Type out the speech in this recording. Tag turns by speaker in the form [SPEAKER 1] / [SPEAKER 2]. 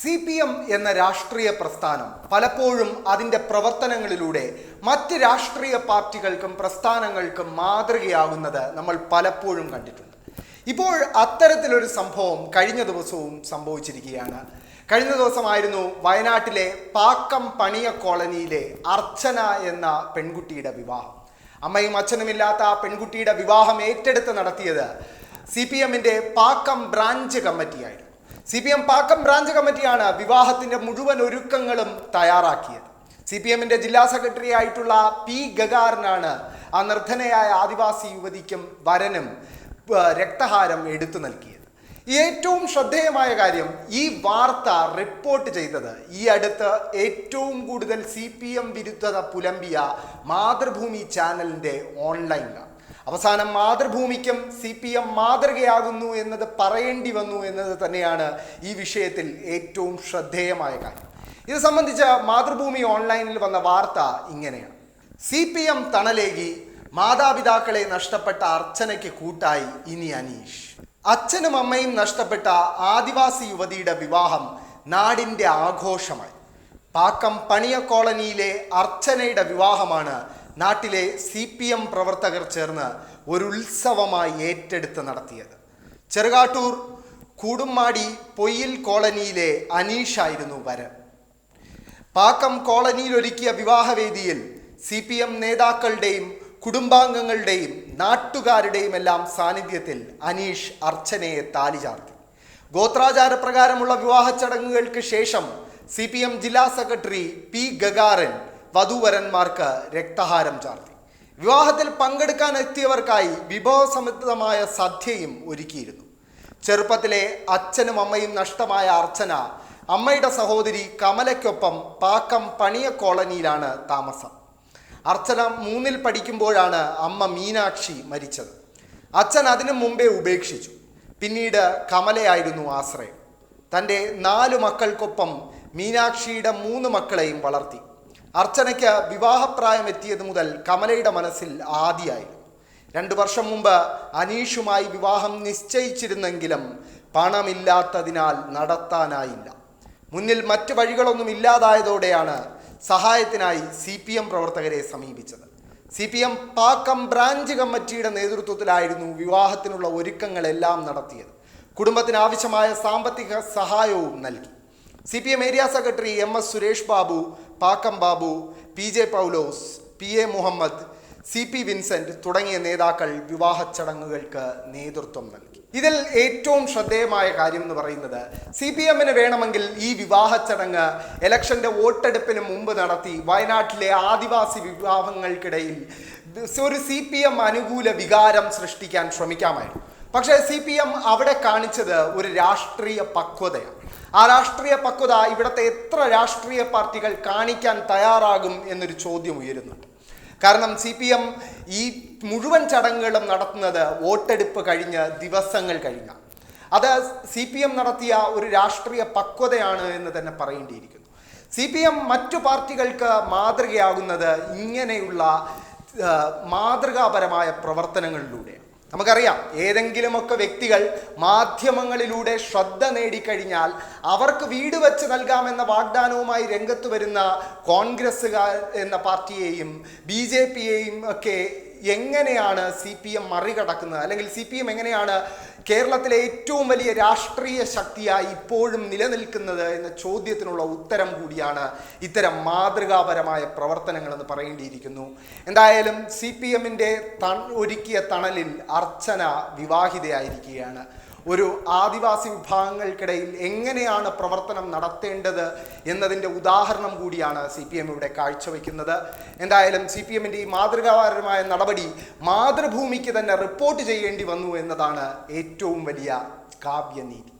[SPEAKER 1] C P M എന്ന രാഷ്ട്രീയ പ്രസ്ഥാനം പലപ്പോഴും അതിന്റെ പ്രവർത്തനങ്ങളിലൂടെ മറ്റ് രാഷ്ട്രീയ പാർട്ടികൾക്കും പ്രസ്ഥാനങ്ങൾക്കും മാതൃകയാകുന്നത് നമ്മൾ പലപ്പോഴും കണ്ടിട്ടുണ്ട്. ഇപ്പോൾ അത്തരത്തിലൊരു സംഭവം കഴിഞ്ഞ ദിവസവും സംഭവിച്ചിരിക്കുകയാണ്. കഴിഞ്ഞ ദിവസമായിരുന്നു വയനാട്ടിലെ പാക്കം പണിയ കോളനിയിലെ അർച്ചന എന്ന പെൺകുട്ടിയുടെ വിവാഹം. അമ്മയും അച്ഛനുമില്ലാത്ത ആ പെൺകുട്ടിയുടെ വിവാഹം ഏറ്റെടുത്ത് നടത്തിയത് സി പി എമ്മിന്റെ Pakkam branch കമ്മിറ്റിയായിരുന്നു. C P M Pakkam branch കമ്മിറ്റിയാണ് വിവാഹത്തിന്റെ മുഴുവൻ ഒരുക്കങ്ങളും തയ്യാറാക്കിയത്. സി പി എമ്മിന്റെ ജില്ലാ സെക്രട്ടറി ആയിട്ടുള്ള പി ഗഗാറിനാണ് ആ നിർധനയായ ആദിവാസി യുവതിക്കും വരനും രക്തഹാരം എടുത്തു നൽകിയത്. ഏറ്റവും ശ്രദ്ധേയമായ കാര്യം ഈ വാർത്ത റിപ്പോർട്ട് ചെയ്തത് ഈ അടുത്ത് ഏറ്റവും കൂടുതൽ സി പി എം വിരുദ്ധത പുലമ്പിയ മാതൃഭൂമി ചാനലിന്റെ ഓൺലൈനിലാണ് അവസാനം മാതൃഭൂമിക്കും സി പി എം മാതൃകയാകുന്നു എന്നത് പറയേണ്ടി വന്നു എന്നത് തന്നെയാണ് ഈ വിഷയത്തിൽ ഏറ്റവും ശ്രദ്ധേയമായ കാര്യം. ഇത് സംബന്ധിച്ച് മാതൃഭൂമി ഓൺലൈനിൽ വന്ന വാർത്ത ഇങ്ങനെയാണ്. സി പി എം തണലേകി മാതാപിതാക്കളെ നഷ്ടപ്പെട്ട അർച്ചനയ്ക്ക് കൂട്ടായി ഇനി അനീഷ്. അച്ഛനും അമ്മയും നഷ്ടപ്പെട്ട ആദിവാസി യുവതിയുടെ വിവാഹം നാടിന്റെ ആഘോഷമായി. പാക്കം പണിയ കോളനിയിലെ അർച്ചനയുടെ വിവാഹമാണ് നാട്ടിലെ സി പി എം പ്രവർത്തകർ ചേർന്ന് ഒരു ഉത്സവമായി ഏറ്റെടുത്ത് നടത്തിയത്. ചെറുകാട്ടൂർ കൂടുമ്മാടി പൊയ്യിൽ കോളനിയിലെ അനീഷായിരുന്നു വരൻ പാക്കം കോളനിയിൽ ഒരുക്കിയ വിവാഹവേദിയിൽ സി പി എം നേതാക്കളുടെയും കുടുംബാംഗങ്ങളുടെയും നാട്ടുകാരുടെയും എല്ലാം സാന്നിധ്യത്തിൽ അനീഷ് അർച്ചനയെ താലി ചാർത്തി. ഗോത്രാചാര പ്രകാരമുള്ള വിവാഹ ചടങ്ങുകൾക്ക് ശേഷം സി പി എം ജില്ലാ സെക്രട്ടറി പി ഗഗാറിൻ വധൂവരന്മാർക്ക് രക്തഹാരം ചാർത്തി. വിവാഹത്തിൽ പങ്കെടുക്കാൻ എത്തിയവർക്കായി വിഭവസമൃദ്ധമായ സദ്യയും ഒരുക്കിയിരുന്നു. ചെറുപ്പത്തിലെ അച്ഛനും അമ്മയും നഷ്ടമായ അർച്ചന അമ്മയുടെ സഹോദരി കമലയ്ക്കൊപ്പം പാക്കം പണിയ കോളനിയിലാണ് താമസം. അർച്ചന മൂന്നിൽ പഠിക്കുമ്പോഴാണ് അമ്മ മീനാക്ഷി മരിച്ചത്. അച്ഛൻ അതിനു മുമ്പേ ഉപേക്ഷിച്ചു. പിന്നീട് കമലയായിരുന്നു ആശ്രയം. തന്റെ നാലു മക്കൾക്കൊപ്പം മീനാക്ഷിയുടെ മൂന്ന് മക്കളെയും വളർത്തി. അർച്ചനയ്ക്ക് വിവാഹപ്രായം എത്തിയത് മുതൽ കമലയുടെ മനസ്സിൽ ആദിയായിരുന്നു. രണ്ടു വർഷം മുമ്പ് അനീഷുമായി വിവാഹം നിശ്ചയിച്ചിരുന്നെങ്കിലും പണമില്ലാത്തതിനാൽ നടത്താനായില്ല. മുന്നിൽ മറ്റു വഴികളൊന്നും ഇല്ലാതായതോടെയാണ് സഹായത്തിനായി സി പി എം പ്രവർത്തകരെ സമീപിച്ചത്. C P M Pakkam branch കമ്മിറ്റിയുടെ നേതൃത്വത്തിലായിരുന്നു വിവാഹത്തിനുള്ള ഒരുക്കങ്ങളെല്ലാം നടത്തിയത്. കുടുംബത്തിന് ആവശ്യമായ സാമ്പത്തിക സഹായവും നൽകി. C P M area secretary M S Suresh Babu Pakkam Babu P J Paulose P A Muhammad C P Vincent തുടങ്ങിയ നേതാക്കൾ വിവാഹ ചടങ്ങുകൾക്ക് നേതൃത്വം നൽകി. ഇതിൽ ഏറ്റവും ശ്രദ്ധേയമായ കാര്യം എന്ന് പറയുന്നത് സി പി എമ്മിന് വേണമെങ്കിൽ ഈ വിവാഹ ചടങ്ങ് ഇലക്ഷന്റെ വോട്ടെടുപ്പിന് മുമ്പ് നടത്തി വയനാട്ടിലെ ആദിവാസി വിവാഹങ്ങൾക്കിടയിൽ ഒരു സി പി എം അനുകൂല വികാരം സൃഷ്ടിക്കാൻ ശ്രമിക്കാമായിരുന്നു. പക്ഷേ സി പി എം അവിടെ കാണിച്ചത് ഒരു രാഷ്ട്രീയ പക്വതയാണ്. ആ രാഷ്ട്രീയ പക്വത ഇവിടുത്തെ എത്ര രാഷ്ട്രീയ പാർട്ടികൾ കാണിക്കാൻ തയ്യാറാകും എന്നൊരു ചോദ്യം ഉയരുന്നുണ്ട്. കാരണം സി പി എം ഈ മുഴുവൻ ചടങ്ങുകളും നടത്തുന്നത് വോട്ടെടുപ്പ് കഴിഞ്ഞ് ദിവസങ്ങൾ കഴിഞ്ഞ അത് സി പി എം നടത്തിയ ഒരു രാഷ്ട്രീയ പക്വതയാണ് എന്ന് തന്നെ പറയേണ്ടിയിരിക്കുന്നു. സി പി എം മറ്റു പാർട്ടികൾക്ക് മാതൃകയാകുന്നത് ഇങ്ങനെയുള്ള മാതൃകാപരമായ പ്രവർത്തനങ്ങളിലൂടെ നമുക്കറിയാം ഏതെങ്കിലുമൊക്കെ വ്യക്തികൾ മാധ്യമങ്ങളിലൂടെ ശ്രദ്ധ നേടിക്കഴിഞ്ഞാൽ അവർക്ക് വീട് വെച്ച് നൽകാമെന്ന വാഗ്ദാനവുമായി രംഗത്ത് വരുന്ന കോൺഗ്രസ്സുകാർ എന്ന പാർട്ടിയെയും ബി ജെ പിയെയും ഒക്കെ എങ്ങനെയാണ് സി പി എം മറികടക്കുന്നത്? അല്ലെങ്കിൽ സി പി എം എങ്ങനെയാണ് കേരളത്തിലെ ഏറ്റവും വലിയ രാഷ്ട്രീയ ശക്തിയായി ഇപ്പോഴും നിലനിൽക്കുന്നത് എന്ന ചോദ്യത്തിനുള്ള ഉത്തരം കൂടിയാണ് ഇത്തരം മാതൃകാപരമായ പ്രവർത്തനങ്ങളെന്ന് പറയേണ്ടിയിരിക്കുന്നു. എന്തായാലും സി പി എമ്മിന്റെ ഒരുക്കിയ തണലിൽ അർച്ചന വിവാഹിതയായിരിക്കുകയാണ്. ഒരു ആദിവാസി വിഭാഗങ്ങൾക്കിടയിൽ എങ്ങനെയാണ് പ്രവർത്തനം നടത്തേണ്ടത് എന്നതിന്റെ ഉദാഹരണം കൂടിയാണ് സി പി എം ഇവിടെ കാഴ്ചവെക്കുന്നത്. എന്തായാലും സി പി എമ്മിന്റെ ഈ മാതൃകാപരമായ നടപടി മാതൃഭൂമിക്ക് തന്നെ റിപ്പോർട്ട് ചെയ്യേണ്ടി വന്നു എന്നതാണ് ഏറ്റവും വലിയ കാവ്യനീതി.